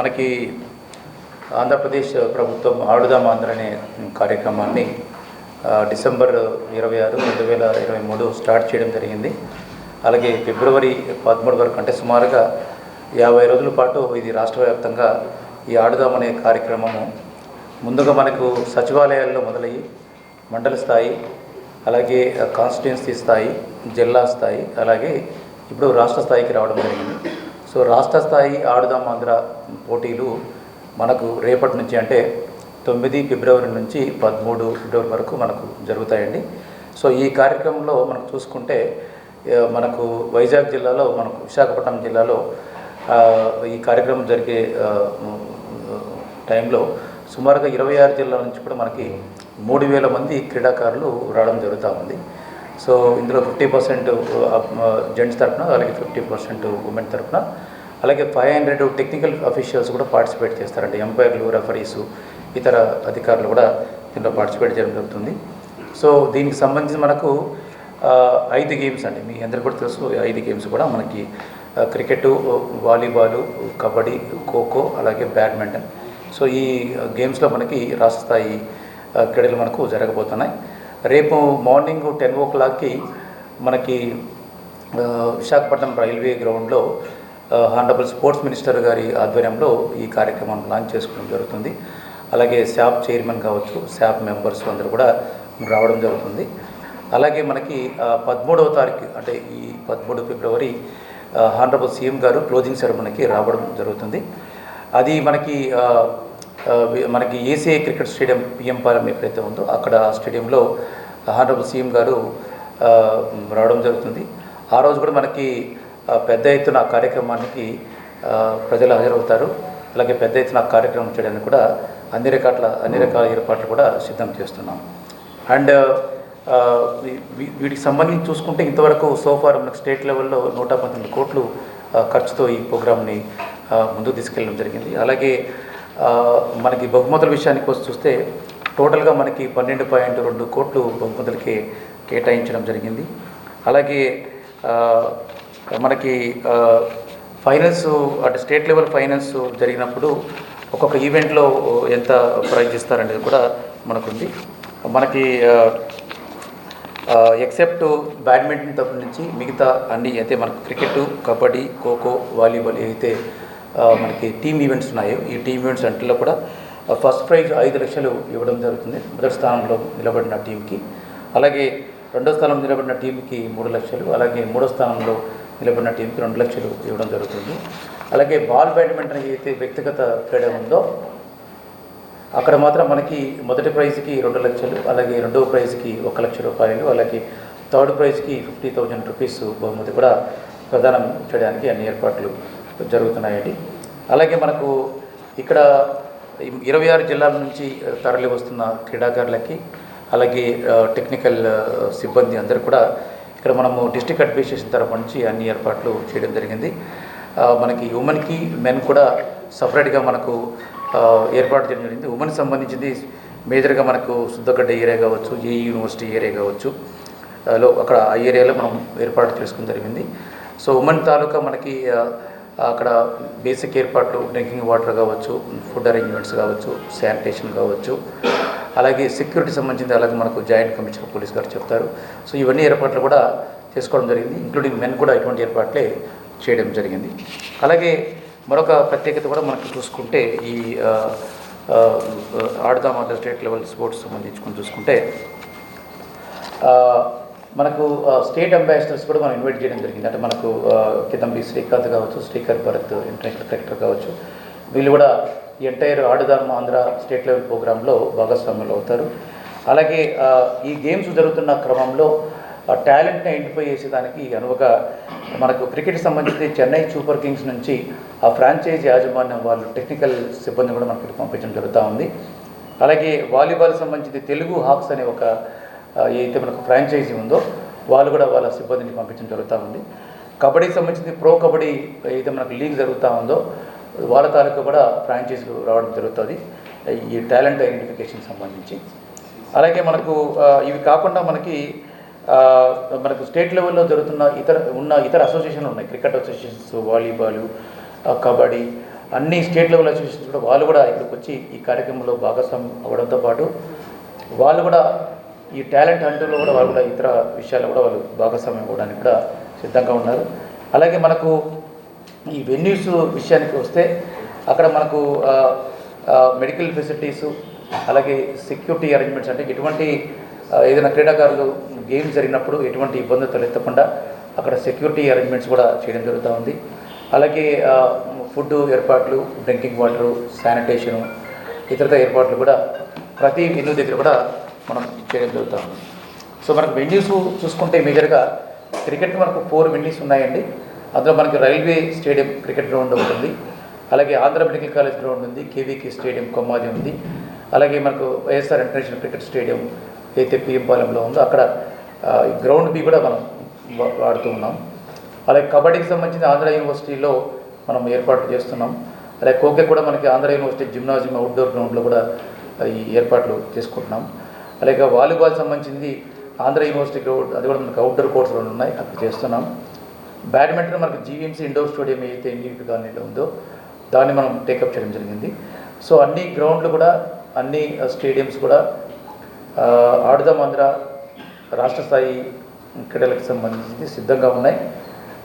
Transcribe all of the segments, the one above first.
మనకి ఆంధ్రప్రదేశ్ ప్రభుత్వం ఆడుదాం ఆంధ్ర అనే కార్యక్రమాన్ని డిసెంబర్ ఇరవై ఆరు రెండు వేల ఇరవై మూడు స్టార్ట్ చేయడం జరిగింది. అలాగే ఫిబ్రవరి పదమూడు వరకు అంటే సుమారుగా యాభై రోజుల పాటు ఇది రాష్ట్ర వ్యాప్తంగా ఈ ఆడుదాం అనే కార్యక్రమము ముందుగా మనకు సచివాలయాల్లో మొదలయ్యి మండల స్థాయి అలాగే కాన్స్టిట్యున్సీ స్థాయి జిల్లా స్థాయి అలాగే ఇప్పుడు రాష్ట్ర స్థాయికి రావడం జరిగింది. సో రాష్ట్ర స్థాయి ఆడుదాం ఆంధ్ర పోటీలు మనకు రేపటి నుంచి అంటే తొమ్మిది ఫిబ్రవరి నుంచి పదమూడు ఫిబ్రవరి వరకు మనకు జరుగుతాయండి. సో ఈ కార్యక్రమంలో మనకు చూసుకుంటే మనకు వైజాగ్ జిల్లాలో మనకు విశాఖపట్నం జిల్లాలో ఈ కార్యక్రమం జరిగే టైంలో సుమారుగా ఇరవై ఆరు జిల్లాల నుంచి కూడా మనకి మూడు వేల మంది క్రీడాకారులు రావడం జరుగుతూ ఉంది. సో ఇందులో ఫిఫ్టీ పర్సెంట్ జెంట్స్ తరఫున అలాగే ఫిఫ్టీ పర్సెంట్ ఉమెన్ తరఫున అలాగే ఫైవ్ హండ్రెడ్ టెక్నికల్ అఫీషియల్స్ కూడా పార్టిసిపేట్ చేస్తారండి. ఎంపైర్లు రెఫరీసు ఇతర అధికారులు కూడా దీంట్లో పార్టిసిపేట్ చేయడం జరుగుతుంది. సో దీనికి సంబంధించి మనకు ఐదు గేమ్స్ అండి. మీ అందరికీ కూడా తెలుసు ఐదు గేమ్స్ కూడా మనకి క్రికెట్ వాలీబాలు కబడ్డీ ఖోఖో అలాగే బ్యాడ్మింటన్. సో ఈ గేమ్స్లో మనకి రాష్ట్ర స్థాయి క్రీడలు మనకు జరగబోతున్నాయి. రేపు మార్నింగ్ టెన్ ఓ క్లాక్కి మనకి విశాఖపట్నం రైల్వే గ్రౌండ్లో హానరబుల్ స్పోర్ట్స్ మినిస్టర్ గారి ఆధ్వర్యంలో ఈ కార్యక్రమం లాంచ్ చేసుకోవడం జరుగుతుంది. అలాగే శాప్ చైర్మన్ కావచ్చు శాప్ మెంబర్స్ అందరూ కూడా రావడం జరుగుతుంది. అలాగే మనకి పదమూడవ తారీఖు అంటే ఈ పదమూడు ఫిబ్రవరి హండ్రబుల్ హానరబుల్ సీఎం గారు క్లోజింగ్ సెరమనీకి రావడం జరుగుతుంది. అది మనకి మనకి ACI cricket stadium PM Palem ఎక్కడైతే ఉందో అక్కడ స్టేడియంలో హానరబుల్ సీఎం గారు రావడం జరుగుతుంది. ఆ రోజు కూడా మనకి పెద్ద ఎత్తున ఆ కార్యక్రమానికి ప్రజలు హాజరవుతారు. అలాగే పెద్ద ఎత్తున ఆ కార్యక్రమం చేయడానికి కూడా అన్ని రకాల అన్ని రకాల ఏర్పాట్లు కూడా సిద్ధం చేస్తున్నాం. అండ్ వీటికి సంబంధించి చూసుకుంటే ఇంతవరకు సోఫార్ మనకు స్టేట్ లెవెల్లో నూట పంతొమ్మిది కోట్లు ఖర్చుతో ఈ ప్రోగ్రామ్ని ముందుకు తీసుకెళ్ళడం జరిగింది. అలాగే మనకి బహుమతుల విషయానికి వచ్చి చూస్తే టోటల్గా మనకి పన్నెండు పాయింట్ రెండు కోట్లు బహుమతులకి కేటాయించడం జరిగింది. అలాగే మనకి ఫైనల్స్ అంటే స్టేట్ లెవెల్ ఫైనల్స్ జరిగినప్పుడు ఒక్కొక్క ఈవెంట్లో ఎంత ప్రైజ్ ఇస్తారనేది కూడా మనకుంది. మనకి ఎక్సెప్ట్ బ్యాడ్మింటన్ తప్పటి నుంచి మిగతా అన్నీ అయితే మనకు క్రికెట్ కబడ్డీ ఖోఖో వాలీబాల్ అయితే మనకి టీమ్ ఈవెంట్స్ ఉన్నాయో. ఈ టీమ్ ఈవెంట్స్ అంట్లో కూడా ఫస్ట్ ప్రైజ్ ఐదు లక్షలు ఇవ్వడం జరుగుతుంది. మొదటి స్థానంలో నిలబడిన టీంకి అలాగే రెండో స్థానంలో నిలబడిన టీంకి మూడు లక్షలు అలాగే మూడో స్థానంలో నిలబడిన టీంకి రెండు లక్షలు ఇవ్వడం జరుగుతుంది. అలాగే బాల్ బ్యాడ్మింటన్ అయితే వ్యక్తిగత క్రీడ ఉందో అక్కడ మాత్రం మనకి మొదటి ప్రైజ్కి రెండు లక్షలు అలాగే రెండవ ప్రైజ్కి ఒక లక్ష రూపాయలు అలాగే థర్డ్ ప్రైజ్కి ఫిఫ్టీ థౌజండ్ రూపీస్ బహుమతి కూడా ప్రదానం చేయడానికి అన్ని ఏర్పాట్లు జరుగుతున్నాయండి. అలాగే మనకు ఇక్కడ ఇరవై ఆరు జిల్లాల నుంచి తరలి వస్తున్న క్రీడాకారులకి అలాగే టెక్నికల్ సిబ్బంది అందరూ కూడా ఇక్కడ మనము డిస్టిక్ అడ్మినిస్ట్రేషన్ తరపు నుంచి అన్ని ఏర్పాట్లు చేయడం జరిగింది. మనకి ఉమెన్కి మెన్ కూడా సపరేట్గా మనకు ఏర్పాటు చేయడం జరిగింది. ఉమెన్ సంబంధించింది మేజర్గా మనకు శుద్ధగడ్డ ఏరియా కావచ్చు ఏ యూనివర్సిటీ ఏరియా కావచ్చు లో అక్కడ ఆ ఏరియాలో మనం ఏర్పాటు చేసుకోవడం జరిగింది. సో ఉమెన్ తాలూకా మనకి అక్కడ బేసిక్ ఏర్పాట్లు డ్రింకింగ్ వాటర్ కావచ్చు ఫుడ్ అరేంజ్మెంట్స్ కావచ్చు శానిటేషన్ కావచ్చు. అలాగే సెక్యూరిటీ సంబంధించింది అలాగే మనకు జాయింట్ కమిషనర్ పోలీస్ గారు చెప్తారు. సో ఇవన్నీ ఏర్పాట్లు కూడా చేసుకోవడం జరిగింది. ఇంక్లూడింగ్ మెన్ కూడా ఇటువంటి ఏర్పాట్లే చేయడం జరిగింది. అలాగే మరొక ప్రత్యేకత కూడా మనకు చూసుకుంటే ఈ ఆడదాం ఆడుదాం అంటే స్టేట్ లెవెల్ స్పోర్ట్స్ సంబంధించుకొని చూసుకుంటే మనకు ఆ, స్టేట్ అంబాసిడర్స్ కూడా మనం ఇన్వైట్ చేయడం జరిగింది. అంటే మనకు కిదంబి శ్రీకాంత్ కావచ్చు శ్రీకర్ భరత్ ఇంటర్నేషనల్ క్రికెటర్ కావచ్చు. వీళ్ళు కూడా ఈ entire Adudam Andhra state level ప్రోగ్రాంలో భాగస్వాములు అవుతారు. అలాగే ఈ గేమ్స్ జరుగుతున్న క్రమంలో టాలెంట్ని ఐడెంటిఫై చేసేదానికి అనువుగా మనకు క్రికెట్ సంబంధించి చెన్నై సూపర్ కింగ్స్ నుంచి ఆ ఫ్రాంచైజీ యాజమాన్యం వాళ్ళు టెక్నికల్ సిబ్బంది కూడా మనకి పంపించడం జరుగుతూ ఉంది. అలాగే వాలీబాల్ సంబంధించి తెలుగు హాక్స్ అనే ఒక ఏదైతే మనకు ఫ్రాంచైజీ ఉందో వాళ్ళు కూడా వాళ్ళ సిబ్బందిని పంపించడం జరుగుతూ ఉంది. కబడ్డీకి సంబంధించి ప్రో కబడ్డీ ఏదైతే మనకు లీగ్ జరుగుతూ ఉందో వాళ్ళ తాలూకా కూడా ఫ్రాంచైజీలు రావడం జరుగుతుంది. ఈ టాలెంట్ ఐడెంటిఫికేషన్ సంబంధించి. అలాగే మనకు ఇవి కాకుండా మనకి మనకు స్టేట్ లెవెల్లో జరుగుతున్న ఇతర ఉన్న ఇతర అసోసియేషన్లు ఉన్నాయి. క్రికెట్ అసోసియేషన్స్ వాలీబాల్ కబడ్డీ అన్ని స్టేట్ లెవెల్ అసోసియేషన్స్ కూడా వాళ్ళు కూడా ఇక్కడికి వచ్చి ఈ కార్యక్రమంలో భాగస్వామ్యం అవ్వడంతో పాటు వాళ్ళు కూడా ఈ టాలెంట్ హంటర్లో కూడా వాళ్ళు కూడా ఇతర విషయాలు కూడా వాళ్ళు భాగస్వామ్యం అవ్వడానికి కూడా సిద్ధంగా ఉన్నారు. అలాగే మనకు ఈ వెన్యూస్ విషయానికి వస్తే అక్కడ మనకు మెడికల్ ఫెసిలిటీసు అలాగే సెక్యూరిటీ అరేంజ్మెంట్స్ అంటే ఎటువంటి ఏదైనా క్రీడాకారులు గేమ్స్ జరిగినప్పుడు ఎటువంటి ఇబ్బందులు తలెత్తకుండా అక్కడ సెక్యూరిటీ అరేంజ్మెంట్స్ కూడా చేయడం జరుగుతూ ఉంది. అలాగే ఫుడ్ ఏర్పాట్లు డ్రింకింగ్ వాటరు శానిటేషను ఇతరత ఏర్పాట్లు కూడా ప్రతి వెన్యూ దగ్గర కూడా మనం చేయడం జరుగుతూ ఉంది సో మనకు వెన్యూస్ చూసుకుంటే మేజర్గా క్రికెట్ మనకు ఫోర్ వెన్యూస్ ఉన్నాయండి. అందులో మనకి రైల్వే స్టేడియం క్రికెట్ గ్రౌండ్ ఉంటుంది అలాగే ఆంధ్ర మెడికల్ కాలేజ్ గ్రౌండ్ ఉంది. కేవీకే స్టేడియం కొమ్మాది ఉంది. అలాగే మనకు వైఎస్ఆర్ ఇంటర్నేషనల్ క్రికెట్ స్టేడియం అయితే పిఎంపాలెంలో ఉందో అక్కడ ఈ గ్రౌండ్ బి కూడా మనం వాడుతూ ఉన్నాం. అలాగే కబడ్డీకి సంబంధించిన ఆంధ్ర యూనివర్సిటీలో మనం ఏర్పాట్లు చేస్తున్నాం. అలాగే కోకే కూడా మనకి ఆంధ్ర యూనివర్సిటీ జిమ్నాజియం అవుట్డోర్ గ్రౌండ్లో కూడా ఈ ఏర్పాట్లు చేసుకుంటున్నాం. అలాగే వాలీబాల్ సంబంధించింది ఆంధ్ర యూనివర్సిటీ గ్రౌండ్ అది కూడా మనకు అవుట్డోర్ కోర్ట్స్ రెండు ఉన్నాయి అక్కడ చేస్తున్నాం. బ్యాడ్మింటన్ మనకు జీవీఎంసీ ఇండోర్ స్టేడియం ఏదైతే ఇండియన్ కాలనీలో ఉందో దాన్ని మనం టేకప్ చేయడం జరిగింది. సో అన్ని గ్రౌండ్లు కూడా అన్ని స్టేడియంస్ కూడా ఆడుదాం ఆంధ్ర రాష్ట్ర స్థాయి క్రీడలకు సంబంధించి సిద్ధంగా ఉన్నాయి.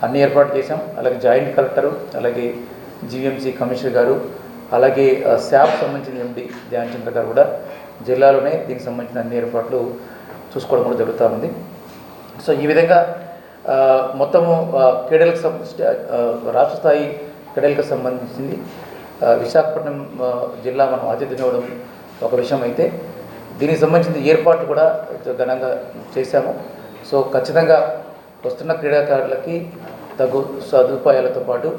అన్ని ఏర్పాటు చేశాం. అలాగే జాయింట్ కలెక్టరు అలాగే జీఎంసీ కమిషనర్ గారు అలాగే శాప్ సంబంధించిన ఎండి ధ్యాన్ చంద్ర గారు కూడా జిల్లాలోనే దీనికి సంబంధించిన అన్ని ఏర్పాట్లు చూసుకోవడం కూడా జరుగుతూ ఉంది. సో ఈ విధంగా మొత్తము క్రీడలకు రాష్ట్ర స్థాయి క్రీడలకు సంబంధించింది. విశాఖపట్నం జిల్లా మనం ఆతిథ్యం ఇవ్వడం ఒక విషయం అయితే దీనికి సంబంధించిన ఏర్పాట్లు కూడా ఘనంగా చేశాము. సో ఖచ్చితంగా వస్తున్న క్రీడాకారులకి తగు సదుపాయాలతో పాటు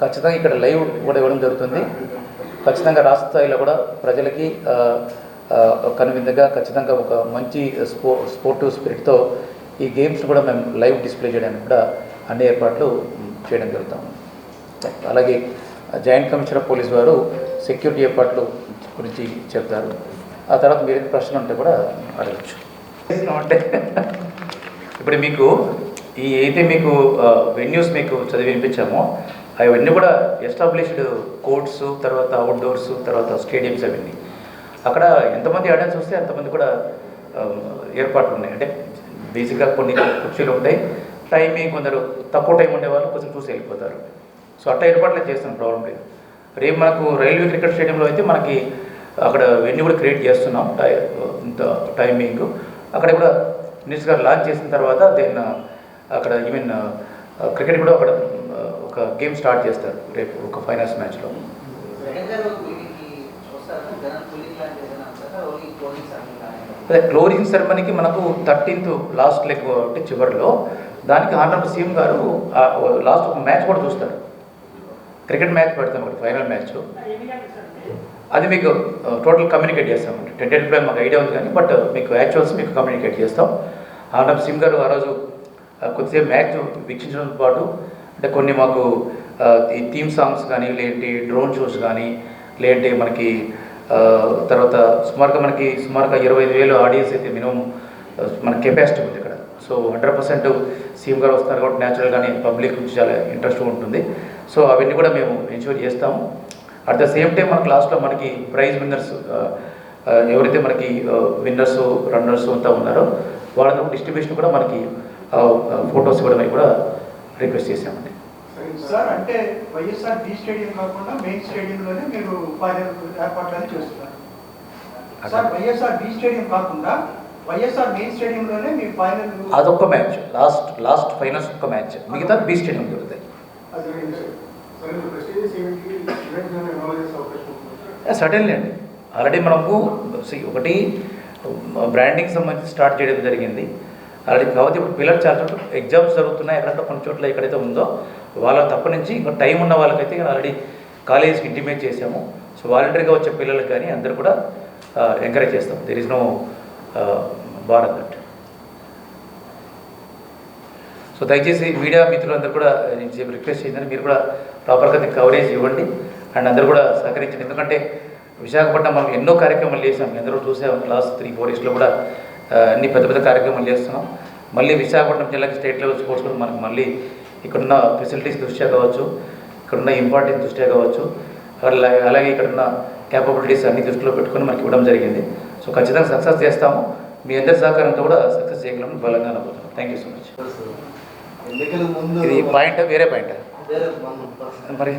ఖచ్చితంగా ఇక్కడ లైవ్ కూడా ఇవ్వడం జరుగుతుంది. ఖచ్చితంగా రాష్ట్ర స్థాయిలో కూడా ప్రజలకి కనువిందుగా ఖచ్చితంగా ఒక మంచి స్పో స్పోర్టివ్ స్పిరిట్తో ఈ గేమ్స్ కూడా మేము లైవ్ డిస్ప్లే చేయడానికి కూడా అన్ని ఏర్పాట్లు చేయడం జరుగుతాము. అలాగే జాయింట్ కమిషనర్ ఆఫ్ పోలీస్ వారు సెక్యూరిటీ ఏర్పాట్లు గురించి చెప్తారు. ఆ తర్వాత మీరు ప్రశ్నలు ఉంటే కూడా అడగచ్చు. అంటే ఇప్పుడు మీకు ఈ అయితే మీకు వెన్యూస్ మీకు చదివి వినిపించామో అవన్నీ కూడా ఎస్టాబ్లిష్డ్ కోర్ట్స్ తర్వాత అవుట్డోర్స్ తర్వాత స్టేడియంస్ అవన్నీ. అక్కడ ఎంతమంది ఆడియన్స్ వస్తే అంతమంది కూడా ఏర్పాట్లు ఉన్నాయి. అంటే బేసిక్గా కొన్ని కుర్చీలు ఉంటాయి. టైమింగ్ కొందరు తక్కువ టైం ఉండేవాళ్ళు కొంచెం చూసి వెళ్ళిపోతారు. సో అట్లా ఏర్పాట్లే చేస్తున్నాం ప్రాబ్లం లేదు. రేపు మనకు రైల్వే క్రికెట్ స్టేడియంలో అయితే మనకి అక్కడ వెన్యూ కూడా క్రియేట్ చేస్తున్నాం టై టైమింగ్. అక్కడ కూడా నిజంగా లాంచ్ చేసిన తర్వాత దెన్ అక్కడ ఈవెన్ క్రికెట్ కూడా అక్కడ ఒక గేమ్ స్టార్ట్ చేస్తారు. రేపు ఒక ఫైనాన్స్ మ్యాచ్లో. అదే క్లోరిన్ సెరమనీకి మనకు థర్టీన్త్ లాస్ట్ లెగ్ అంటే చివరిలో దానికి ఆనరబుల్ సీఎం గారు లాస్ట్ ఒక మ్యాచ్ కూడా చూస్తారు. క్రికెట్ మ్యాచ్ పెడతాం ఒకటి ఫైనల్ మ్యాచ్. అది మీకు టోటల్ కమ్యూనికేట్ చేస్తాం టెంటెడ్ ప్లాన్ మాకు ఐడియా ఉంది కానీ బట్ మీకు యాక్చువల్స్ మీకు కమ్యూనికేట్ చేస్తాం. ఆనరబుల్ సీఎం గారు ఆ రోజు కొద్దిసేపు మ్యాచ్ వీక్షించడంతో పాటు అంటే కొన్ని మాకు ఈ థీమ్ సాంగ్స్ కానీ లేదంటే డ్రోన్ షోస్ కానీ లేదంటే మనకి తర్వాత సుమారుగా మనకి సుమారుగా ఇరవై ఐదు వేలు ఆడియన్స్ అయితే మినిమం మన కెపాసిటీ ఉంది ఇక్కడ. సో హండ్రెడ్ పర్సెంట్ సీఎం గారు వస్తున్నారు కాబట్టి న్యాచురల్గానే పబ్లిక్ నుంచి చాలా ఇంట్రెస్ట్ ఉంటుంది. సో అవన్నీ కూడా మేము ఎన్షూర్ చేస్తాము. అట్ ద సేమ్ టైం మన క్లాస్లో మనకి ప్రైజ్ విన్నర్స్ ఎవరైతే మనకి విన్నర్స్ రన్నర్స్ అంతా ఉన్నారో వాళ్ళ డిస్ట్రిబ్యూషన్ కూడా మనకి ఫొటోస్ ఇవ్వడం కూడా రిక్వెస్ట్ చేశామండి. సార్ అంటే వైఎస్ఆర్ బి స్టేడియం కాకుండా మెయిన్ స్టేడియంలోనే మీరు ఫైనల్ ఏర్పాట్లని చేస్తున్నారు. సార్ వైఎస్ఆర్ బి స్టేడియం కాకుండా వైఎస్ఆర్ మెయిన్ స్టేడియంలోనే మీ ఫైనల్ అదొక్క మ్యాచ్. లాస్ట్ లాస్ట్ ఫైనల్స్ ఒక్క మ్యాచ్. మిగతా బీ స్టేడియం ఉంటుందా? సడన్లీ అండి. ఆల్రెడీ see, ఒకటి బ్రాండింగ్ సంబంధించి స్టార్ట్ చేయడం జరిగింది. ఆల్రెడీ కాబట్టి ఇప్పుడు పిల్లలు చాలా చోట్ల ఎగ్జామ్స్ జరుగుతున్నాయి. ఎక్కడంటే కొన్ని చోట్ల ఎక్కడైతే ఉందో వాళ్ళ తప్ప నుంచి ఇంకా టైం ఉన్న వాళ్ళకైతే ఆల్రెడీ కాలేజ్కి ఇంటిమేట్ చేసాము సో వాలంటరీగా వచ్చే పిల్లలకు కానీ అందరూ కూడా ఎంకరేజ్ చేస్తాం there is no bar that so దయచేసి మీడియా మిత్రులందరూ కూడా నేను రిక్వెస్ట్ చేసిందని మీరు కూడా ప్రాపర్గా దీనికి కవరేజ్ ఇవ్వండి. అండ్ అందరూ కూడా సహకరించండి. ఎందుకంటే విశాఖపట్నం మనం ఎన్నో కార్యక్రమాలు చేసాం ఎందరో చూసాం. లాస్ట్ త్రీ ఫోర్ ఇయర్స్లో కూడా అన్ని పెద్ద పెద్ద కార్యక్రమాలు చేస్తున్నాం. మళ్ళీ విశాఖపట్నం జిల్లాకి స్టేట్ లెవెల్ స్పోర్ట్స్ కూడా మనకు మళ్ళీ ఇక్కడున్న ఫెసిలిటీస్ దృష్ట్యా కావచ్చు ఇక్కడ ఇక్కడున్న ఇంపార్టెన్స్ దృష్ట్యా కావచ్చు అలాగే అలాగే ఇక్కడున్న క్యాపబిలిటీస్ అన్ని దృష్టిలో పెట్టుకొని మనకి ఇవ్వడం జరిగింది. సో ఖచ్చితంగా సక్సెస్ చేస్తాము. మీ అందరి సహకారంతో కూడా సక్సెస్ చేయగలం బలంగా అనుకుంటున్నాం థ్యాంక్ యూ సో మచ్ ఇది పాయింట్ వేరే పాయింట్? మరి